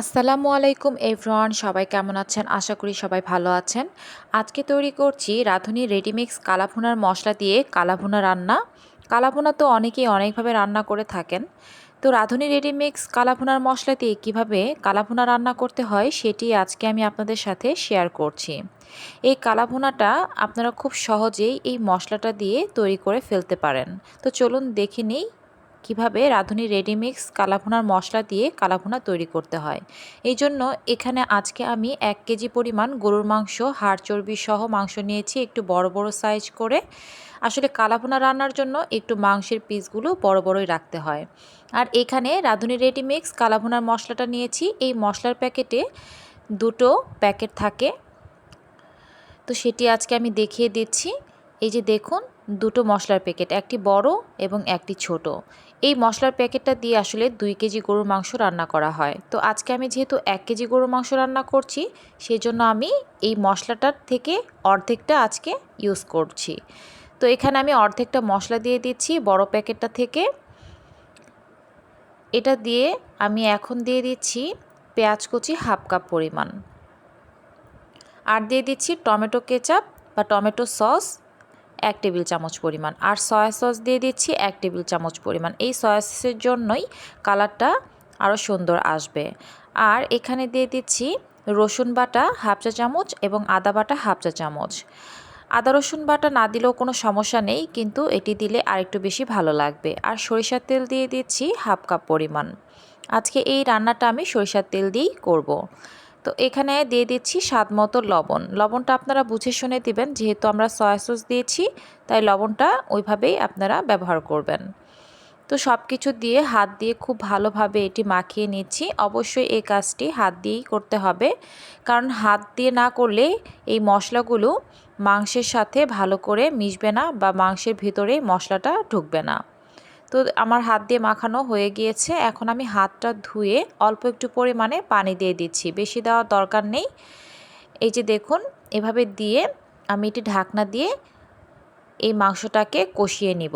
আসসালামু আলাইকুম, এভরিওয়ান। সবাই কেমন আছেন? আশা করি সবাই ভালো আছেন। আজকে তৈরি করছি রাঁধুনি রেডিমিক্স কালাভুনার মশলা দিয়ে কালাভুনা রান্না। কালাভুনা তো অনেকেই অনেকভাবে রান্না করে থাকেন। তো রাঁধুনি রেডিমিক্স কালাভুনার মশলা দিয়ে কীভাবে কালাভুনা রান্না করতে হয় সেটি আজকে আমি আপনাদের সাথে শেয়ার করছি। এই কালাভুনাটা আপনারা খুব সহজেই এই মশলাটা দিয়ে তৈরি করে ফেলতে পারেন। তো চলুন দেখে নিই কীভাবে রাঁধুনি রেডিমিক্স কালাভুনার মশলা দিয়ে কালাভুনা তৈরি করতে হয়। এই জন্য এখানে আজকে আমি এক কেজি পরিমাণ গরুর মাংস, হাড় চর্বি সহ মাংস নিয়েছি একটু বড় বড় সাইজ করে। আসলে কালাভুনা রান্নার জন্য একটু মাংসের পিসগুলো বড় বড়ই রাখতে হয়। আর এখানে রাঁধুনি রেডিমিক্স কালাভুনার মশলাটা নিয়েছি। এই মশলার প্যাকেটে দুটো প্যাকেট থাকে। তো সেটি আজকে আমি দেখিয়ে দিচ্ছি। এই যে দেখুন দুটো মশলার প্যাকেট, একটি বড় এবং একটি ছোট। এই মশলার প্যাকেটটা দিয়ে আসলে দুই কেজি গরুর মাংস রান্না করা হয়। তো আজকে আমি যেহেতু এক কেজি গরুর মাংস রান্না করছি সেই জন্য আমি এই মশলাটার থেকে অর্ধেকটা আজকে ইউজ করছি। তো এখানে আমি অর্ধেকটা মশলা দিয়ে দিচ্ছি বড় প্যাকেটটা থেকে। এটা দিয়ে আমি এখন দিয়ে দিচ্ছি পেঁয়াজ কুচি হাফ কাপ পরিমাণ। আর দিয়ে দিচ্ছি টমেটো কেচাপ বা টমেটো সস এক টেবিল চামচ পরিমাণ। আর সয়া সস দিয়ে দিচ্ছি এক টেবিল চামচ পরিমাণ। এই সয়া সসের জন্যই কালারটা আরও সুন্দর আসবে। আর এখানে দিয়ে দিচ্ছি রসুন বাটা হাফ চা চামচ এবং আদা বাটা হাফ চা চামচ। আদা রসুন বাটা না দিলেও কোনো সমস্যা নেই, কিন্তু এটি দিলে আরেকটু বেশি ভালো লাগবে। আর সরিষার তেল দিয়ে দিচ্ছি হাফ কাপ পরিমাণ। আজকে এই রান্নাটা আমি সরিষার তেল দিয়েই করব। তো এখানে দিয়ে দিচ্ছি স্বাদ মতো লবণ। লবণটা আপনারা বুঝে শুনে দিবেন, যেহেতু আমরা সয়া সস দিয়েছি, তাই লবণটা ওইভাবেই আপনারা ব্যবহার করবেন। তো সব কিছু দিয়ে হাত দিয়ে খুব ভালোভাবে এটি মাখিয়ে নিচ্ছি। অবশ্যই এই কাজটি হাত দিয়েই করতে হবে, কারণ হাত দিয়ে না করলে এই মশলাগুলো মাংসের সাথে ভালো করে মিশবে না বা মাংসের ভিতরে মশলাটা ঢুকবে না। তো আমার হাত দিয়ে মাখানো হয়ে গিয়েছে। এখন আমি হাতটা ধুয়ে অল্প একটু পরিমাণে পানি দিয়ে দিচ্ছি। বেশি দেওয়ার দরকার নেই। এই যে দেখুন, এভাবে দিয়ে আমি এটি ঢাকনা দিয়ে এই মাংসটাকে কষিয়ে নিব।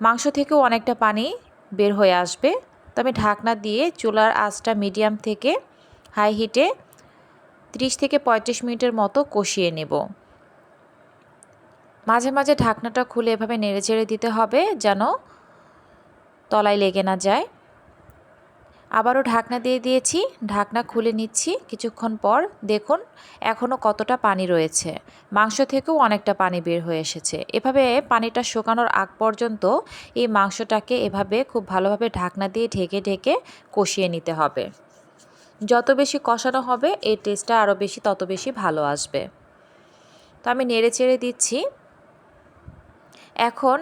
মাংস থেকেও অনেকটা পানি বের হয়ে আসবে। তো আমি ঢাকনা দিয়ে চুলার আঁচটা মিডিয়াম থেকে হাই হিটে 30 থেকে পঁয়ত্রিশ মিনিটের মতো কষিয়ে নেব। মাঝে মাঝে ঢাকনাটা খুলে এভাবে নেড়ে চেড়ে দিতে হবে যেন তলায় লেগে না যায়। আবারও ঢাকনা দিয়ে দিয়েছি, ঢাকনা খুলে নিচ্ছি কিছুক্ষণ পর। দেখুন এখনও কতটা পানি রয়েছে। মাংস থেকেও অনেকটা পানি বের হয়ে এসেছে। এভাবে পানিটা শুকানোর আগ পর্যন্ত এই মাংসটাকে এভাবে খুব ভালোভাবে ঢাকনা দিয়ে ঢেকে ঢেকে কষিয়ে নিতে হবে। যত বেশি কষানো হবে এই টেস্টটা আরও বেশি, তত বেশি ভালো আসবে। তো আমি নেড়ে চেড়ে দিচ্ছি। এখন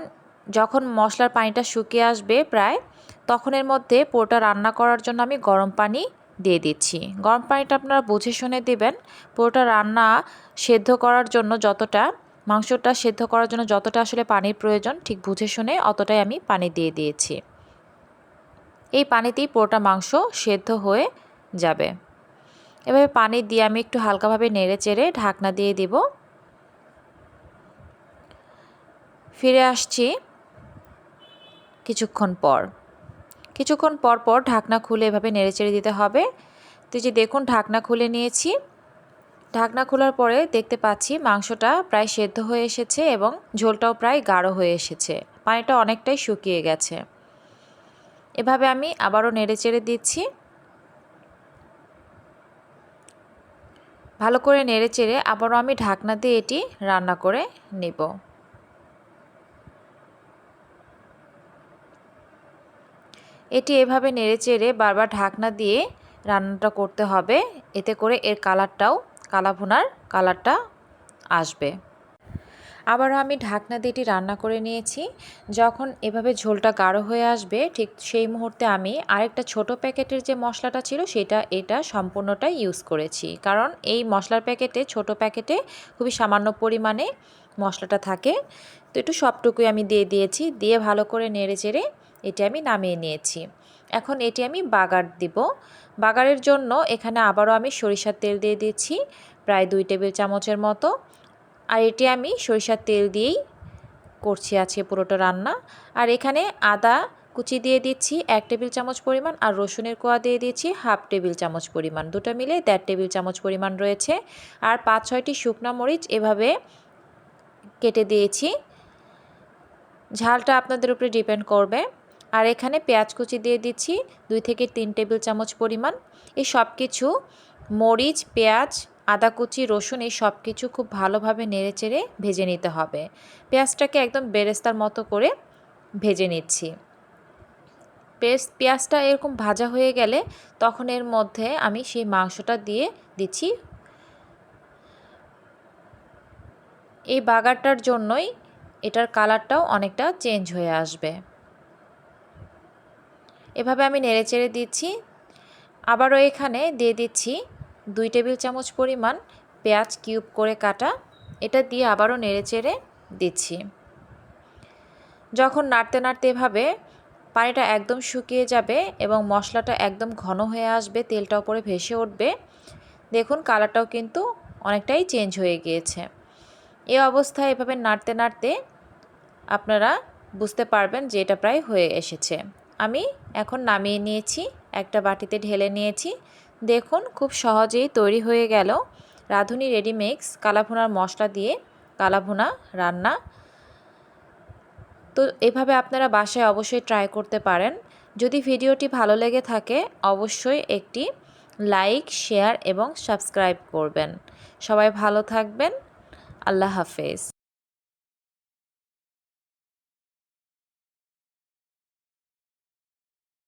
যখন মশলার পানিটা শুকিয়ে আসবে প্রায়, তখন এর মধ্যে পোটা রান্না করার জন্য আমি গরম পানি দিয়ে দিচ্ছি। গরম পানিটা আপনারা বুঝে শুনে দেবেন, পোটা রান্না সেদ্ধ করার জন্য যতটা, মাংসটা সেদ্ধ করার জন্য যতটা আসলে পানির প্রয়োজন, ঠিক বুঝে শুনে অতটাই আমি পানি দিয়ে দিয়েছি। এই পানিতেই পোটা মাংস সেদ্ধ হয়ে যাবে। এভাবে পানি দিয়ে আমি একটু হালকাভাবে নেড়ে চেড়ে ঢাকনা দিয়ে দেব। ফিরে আসছি কিছুক্ষণ পর। কিছুক্ষণ পর পর ঢাকনা খুলে এভাবে নেড়েচেড়ে দিতে হবে। তো যে দেখুন ঢাকনা খুলে নিয়েছি। ঢাকনা খোলার পরে দেখতে পাচ্ছি মাংসটা প্রায় সেদ্ধ হয়ে এসেছে এবং ঝোলটাও প্রায় গাঢ় হয়ে এসেছে। পানিটা অনেকটাই শুকিয়ে গেছে। এভাবে আমি আবারও নেড়েচেড়ে দিচ্ছি। ভালো করে নেড়েচেড়ে আবারও আমি ঢাকনা দিয়ে এটি রান্না করে নেব। এটি এভাবে নেড়ে চেড়ে বারবার ঢাকনা দিয়ে রান্নাটা করতে হবে। এতে করে এর কালারটাও কালাভুনার কালারটা আসবে। আবারও আমি ঢাকনা দিয়ে এটি রান্না করে নিয়েছি। যখন এভাবে ঝোলটা গাঢ় হয়ে আসবে, ঠিক সেই মুহূর্তে আমি আরেকটা ছোট প্যাকেটের যে মশলাটা ছিল, সেটা, এটা সম্পূর্ণটাই ইউজ করেছি। কারণ এই মশলার প্যাকেটে, ছোট প্যাকেটে খুবই সামান্য পরিমাণে মশলাটা থাকে। তো একটু সবটুকুই আমি দিয়ে দিয়েছি। দিয়ে ভালো করে নেড়ে চেড়ে এটি আমি নামিয়ে নিয়েছি। এখন এটি আমি বাগার দিব। বাগারের জন্য এখানে আবারও আমি সরিষার তেল দিয়ে দিচ্ছি, প্রায় দুই টেবিল চামচের মতো। আর এটি আমি সরিষার তেল দিয়েই করছি আজকে পুরোটা রান্না। আর এখানে আদা কুচি দিয়ে দিচ্ছি এক টেবিল চামচ পরিমাণ আর রসুনের কোয়া দিয়ে দিচ্ছি হাফ টেবিল চামচ পরিমাণ। দুটো মিলে দেড় টেবিল চামচ পরিমাণ রয়েছে। আর পাঁচ ছয়টি শুকনো মরিচ এভাবে কেটে দিয়েছি। ঝালটা আপনাদের উপরে ডিপেন্ড করবে। আর এখানে পেঁয়াজ কুচি দিয়ে দিচ্ছি দুই থেকে তিন টেবিল চামচ পরিমাণ। এই সব কিছু মরিচ, পেঁয়াজ, আদা কুচি, রসুন এই সব কিছু খুব ভালোভাবে নেড়েচেড়ে ভেজে নিতে হবে। পেঁয়াজটাকে একদম বেরেস্তার মতো করে ভেজে নিচ্ছি। পেস্ট পেঁয়াজটা এরকম ভাজা হয়ে গেলে তখন এর মধ্যে আমি সেই মাংসটা দিয়ে দিচ্ছি। এই বাগারটার জন্যই এটার কালারটাও অনেকটা চেঞ্জ হয়ে আসবে। এভাবে আমি নেড়েচেড়ে দিচ্ছি। আবারও এখানে দিয়ে দিচ্ছি দুই টেবিল চামচ পরিমাণ পেঁয়াজ কিউব করে কাটা। এটা দিয়ে আবারও নেড়েচেড়ে দিচ্ছি। যখন নাড়তে নাড়তে এভাবে পানিটা একদম শুকিয়ে যাবে এবং মশলাটা একদম ঘন হয়ে আসবে, তেলটা উপরে ভেসে উঠবে, দেখুন কালারটাও কিন্তু অনেকটাই চেঞ্জ হয়ে গিয়েছে। এ অবস্থায় এভাবে নাড়তে নাড়তে আপনারা বুঝতে পারবেন যে এটা প্রায় হয়ে এসেছে। আমি এখন নামিয়ে নিয়েছি, একটা বাটিতে ঢেলে নিয়েছি। দেখুন, খুব সহজেই তৈরি হয়ে গেল রাঁধুনি রেডিমিক্স কালাভুনার মশলা দিয়ে কালাভুনা রান্না। তো এভাবে আপনারা বাসায় অবশ্যই ট্রাই করতে পারেন। যদি ভিডিওটি ভালো লেগে থাকে, অবশ্যই একটি লাইক, শেয়ার এবং সাবস্ক্রাইব করবেন। সবাই ভালো থাকবেন। আল্লাহ হাফেজ।